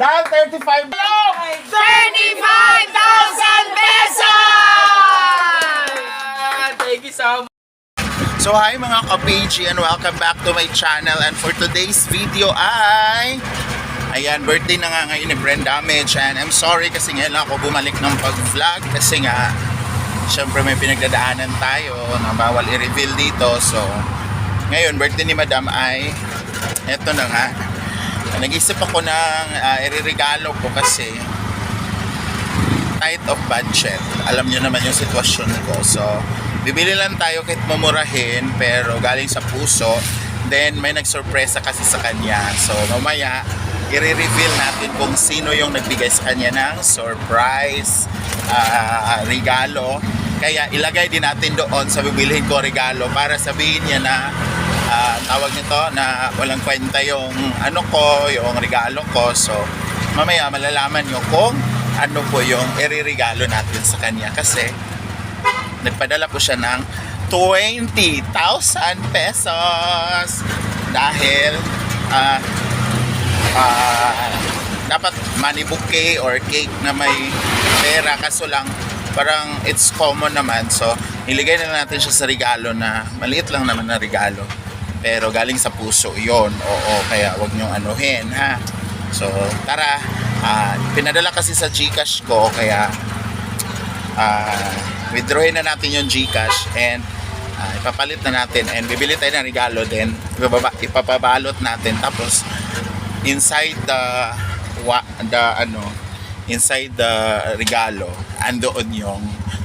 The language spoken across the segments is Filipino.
Dahil 35 35,000 pesos! Thank you so much. So hi mga ka-PG and welcome back to my channel. And for today's video ay Ayan, birthday na nga ngayon ni Brenda Damage and I'm sorry kasi ngayon lang ako bumalik ng pag-vlog kasi nga syempre may pinagdadaanan tayo na bawal i-reveal dito. So ngayon birthday ni Madam ay eto na nga nag-isip ako ng uh, iririgalo ko kasi tight of budget. Alam nyo naman yung sitwasyon ko. So, bibili lang tayo kahit mamurahin pero galing sa puso. Then, may nagsurpresa kasi sa kanya. So, mamaya, i-reveal natin kung sino yung nagbigay sa kanya ng surprise ah, regalo. Kaya ilagay din natin doon sa bibilhin ko regalo para sabihin niya na ah, tawag nito na walang kwenta yung ano ko, yung regalo ko. So, mamaya malalaman nyo kung ano po yung iririgalo natin sa kanya. Kasi nagpadala po siya ng 20,000 pesos. Dahil ah ah, dapat money bouquet or cake na may pera. Kaso lang parang it's common naman. So niligay na natin siya sa regalo na maliit lang naman na regalo pero galing sa puso yon oo kaya wag niyong anuhin ha? So tara ah, pinadala kasi sa Gcash ko kaya ah, withdrawin na natin yung Gcash and ah, ipapalit na natin and bibili tayo ng regalo then ipababa, ipapabalot natin. Tapos inside the wa, the ano inside the regalo andoon yung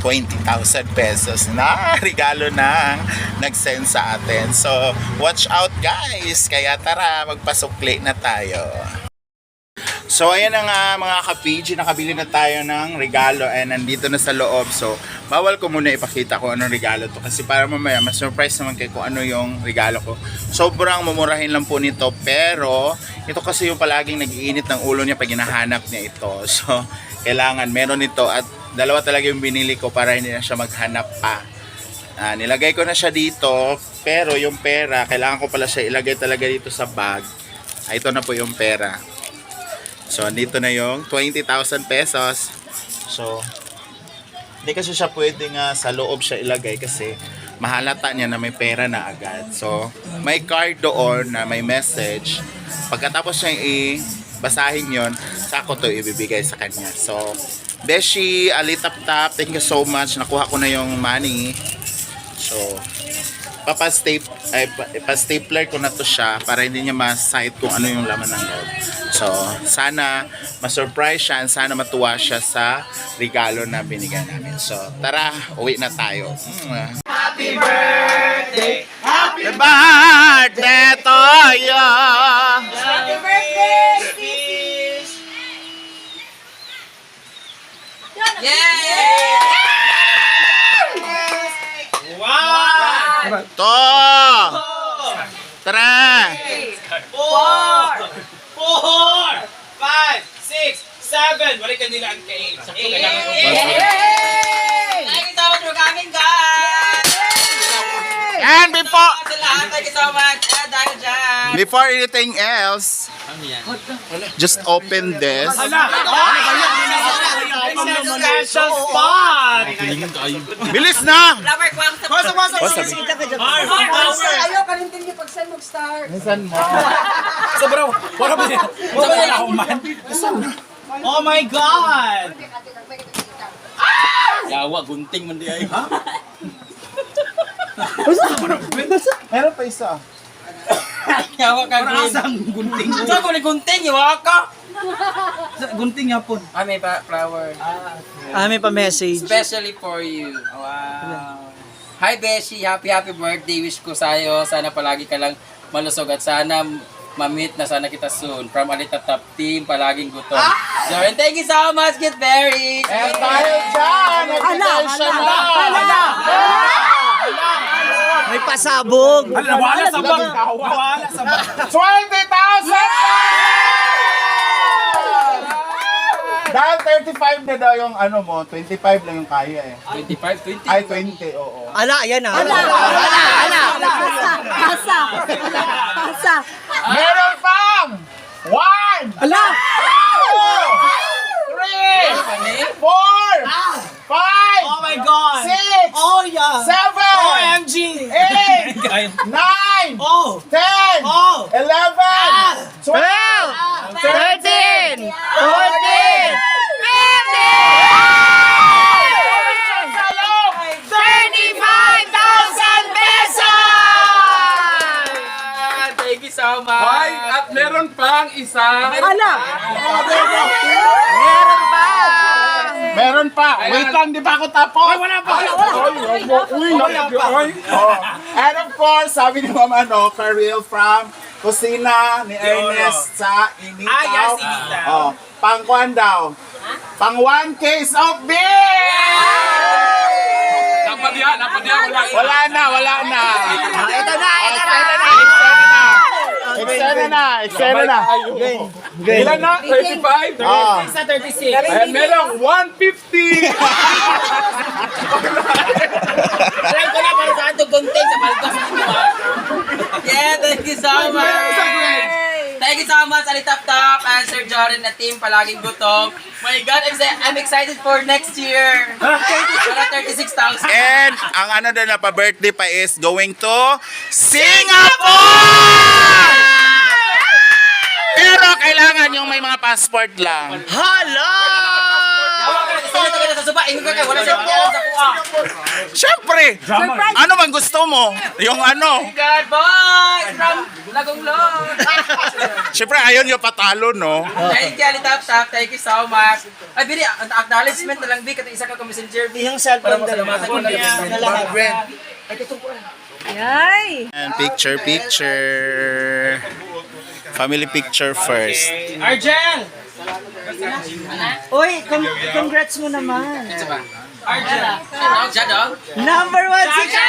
20,000 pesos na regalo ng nag-send sa atin. So, watch out guys! Kaya tara, magpasukli na tayo. So ayan na nga mga ka-PG, nakabili na tayo ng regalo and nandito na sa loob. So bawal ko muna ipakita kung anong regalo to kasi para mamaya ma-surprise naman kayo kung ano yung regalo ko. Sobrang mumurahin lang po nito pero ito kasi yung palaging nag-iinit ng ulo niya pag hinahanap niya ito. So kailangan meron ito at dalawa talaga yung binili ko para hindi na siya maghanap pa. Ah, nilagay ko na siya dito pero yung pera kailangan ko pala siya ilagay talaga dito sa bag. Ah, ito na po yung pera. So, andito na yung 20,000 pesos. So, hindi kasi siya pwedeng nga sa loob siya ilagay kasi mahalata niya na may pera na agad. So, may card doon na may message. Pagkatapos niya i-basahin yon sako to ibibigay sa kanya. So, Beshi, Alitap Tap, thank you so much. Nakuha ko na yung money. So, papastape ay pa- pa-stapler ko na to siya para hindi niya ma-sight kung ano yung laman ng loob. So, sana ma-surprise siya and sana matuwa siya sa regalo na binigyan namin. So, tara, uwi na tayo. Mm. Happy birthday! Happy birthday to you! Happy birthday, To! Tara! Four! Four! Five! Six! Seven! Balik ka nila ang kain. Ko. Thank you so much for coming, guys! And before, Sa lahat, thank you so much. Ah, dahil dyan. Before anything else, just open this. Special spot! Bilis na! Flower ko ang sa... What's up? Ayaw ka rin pag saan mag-start. Oh my God! Yawa, gunting man di ay. Meron pa isa. Yawa ka Para green. asang gunting. Saan ko ni gunting, yawa ka? Gunting nga po. Ah, may pa flower. Ah, may pa-message. Especially for you. Wow. Hi Beshi, happy happy birthday wish ko sa'yo. Sana palagi ka lang malusog at sana ma-meet na sana kita soon. From Alita Top Team, palaging gutom. So, and thank you so much, Get Berry. And dahil dyan, nagbigay siya na. May pasabog. Wala sa bag. Wala sa bag. 20,000! Dahil 25 na daw yung ano mo, 25 lang yung kaya eh. 25, 20. Ay, 20, oo. Ala, yan ah. Ala, ala, ala. Pasa. Pasa. Meron pang! One! Ala! Two! Three! Four! Five! Oh my God! Six! Oh yeah! Seven! OMG! Eight! Nine! Oh! Ten! Oh! Eleven! Twelve! 13! 14! 35,000 pesos! Thank you so much. Hoy, at meron pang isa. Ala. Meron pa! Meron pa. Wait lang, di pa ako tapos. Ay, wala pa. Uy, Hoy, Oh. And of course, sabi ni Ma'am ano, Karil from Kusina ni Ernest sa Initaw. Ah, yes, Initaw. Oh, pang kwan daw. Pang one case of beer! dapat yan, dapat yan. Wala. Wala na, wala na. Ito na, ito na! Eksena na, eksena na. Ilan na? 35? Oh. Sa 36. Ayan, merong 150. Alam ko na para saan itong content sa paldas nito ah. Yeah, thank you so much. Thank you so much, Ali Tap Tap and Sir Jorin na team Palaging Gutom. My God, I'm, I'm excited for next year. Para 36,000. And ang ano daw na pa-birthday pa is going to Singapore! Pero kailangan yung may mga passport lang. Hala! Siyempre! Ano bang gusto mo? Yung ano? God, boys! From Lagong Lord. Siyempre ayaw nyo patalo, no? Thank you, Ali Tap Tap. Thank you so much. Ay, bili, ang acknowledgement na lang, Vic, at isa ka ka messenger. Yung cellphone Para dalawa. na lahat. Yay. And picture, picture. Family picture first. Argel! Uy, con- congrats mo naman. Arjun. Ano, Jado? Number one si siya.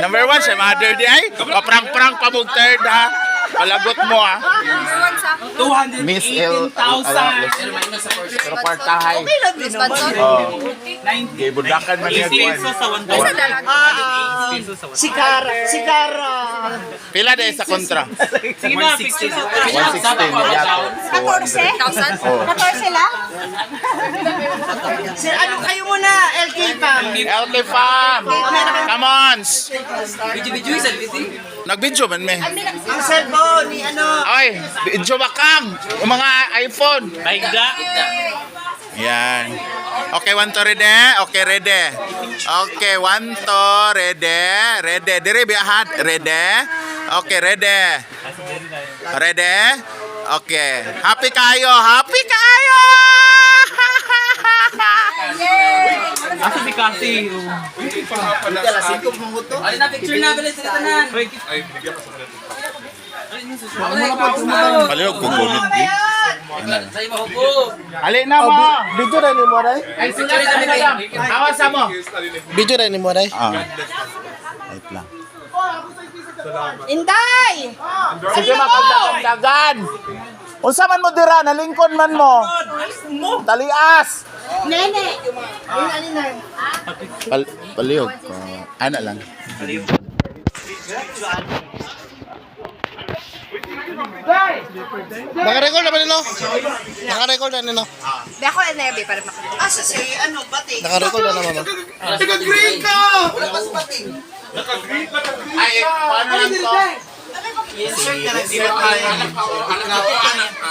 Number one, siya mother di ay. Paprang-prang pa mong third, ha? Palagot mo, ha? Miss El... 218,000! Pero may sa first. Pero partahay. Miss Banson. Oh. 90 Gay budakan man niya pesos sa 1,000. Ah, si Cara. Si Cara. Pila dahil sa kontra? Sige na, 60 sa 116. yato. 14? 14 lang? Sir, ano kayo muna? LK pa. LK Fam! Come on! Nag-video man, me. Ang cellphone. Bakang! Yung mga iPhone. Baigda. Yan. Okay, one to ready. Okay, ready. Okay, one to ready. Ready. Dire biyahat. Ready. Okay, ready. Ready. Okay. Happy kayo. Happy kayo! Asa si Cassie? Ano na, picture na, bilis sila tanan. Palihog ko gunit, di. Sa iyo mahubo. Ali na mo. Video na ni mo, na kami. Awas mo. Video na ni mo, Ray? Ah. Wait lang. Inday! Sige magpagdagan. Unsa man mo dira, nalingkon man mo. Talias. Nene! Ano na? Pal palihog ko. Ana lang. Naka-record na ba nilo? Naka-record na nilo? Di ako NB para makakita. Ah, sa si ano, bati. Naka-record na naman. Ay, paano lang to?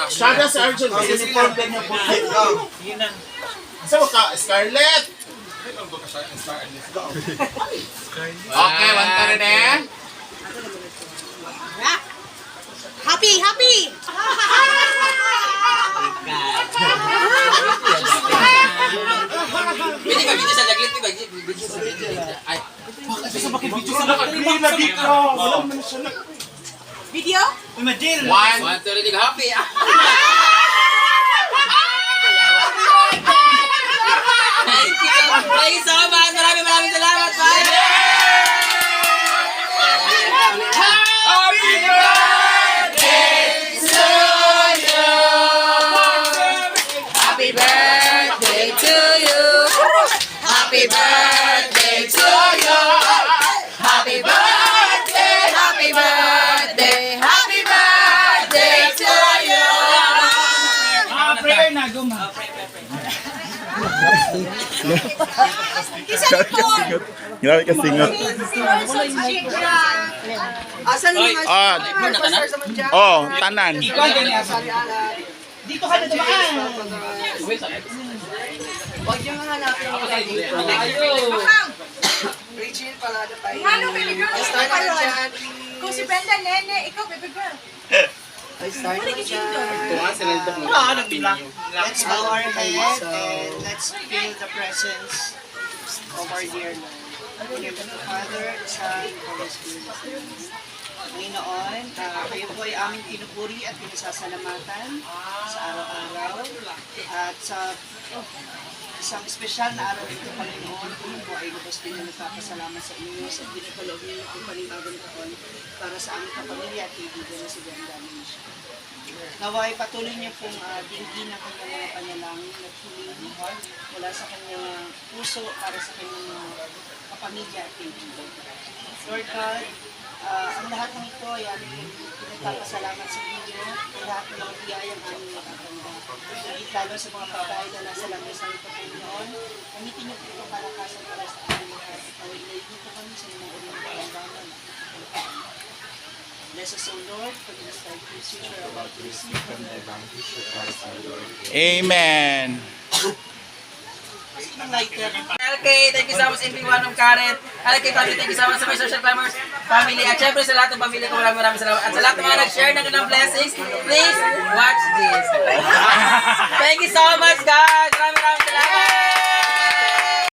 Sada sa Arjun, kasi uniform din yung puti. Sa ka, Scarlett! Okay, one to rin eh. Happy! Happy! Pwede ka video sa laglit, di ba? Video sa laglit. Ay, Video? One, one, two, three, happy. Thank you. Thank prayer na, guma. Grabe ka singot. Asan yung mga Ah, sa Mandiyan? oh, tanan. Dito ka na dumaan. Huwag niyong hanapin yung mga dito. Rachel, palada tayo. Ano, baby girl? Na dyan. Kung si Brenda, nene, ikaw, baby girl. Ay, start na dyan. Ah, nagbilang. Let's bow our head and let's feel the presence of our dear Lord. In the Father, Son, and Holy Spirit. Panginoon, ah, kayo po ay aming pinupuri at pinasasalamatan sa araw-araw at sa isang espesyal na araw ito, Panginoon, kami po ay lubos din na nagpapasalamat sa inyo sa pinapaloob niyo ng panibagong taon para sa aming kapamilya at kaibigan na si Brenda Minshew. Naway patuloy niyo pong uh, dinggin ang kanyang mga panalangin at hiling mula sa kanyang puso para sa kanyang kapamilya at kaibigan. Lord God, ah, ang lahat ng ito ay aming pinagpapasalamat sa inyo ang lahat ng mga biyayang aming natatanda. Higit lalo sa mga pagkain na nasa langis ng ito Panginoon, gamitin niyo po ito kalakasan para sa aming lahat. Naway ilayin po kami sa inyong unang the Amen. LK, thank you so much everyone ng Karen. LK family, thank you so much sa my social farmers family. At syempre sa lahat ng pamilya ko, maraming maraming salamat. At sa lahat ng mga nag-share ng ganang blessings, please watch this. thank you so much guys. Maraming maraming salamat.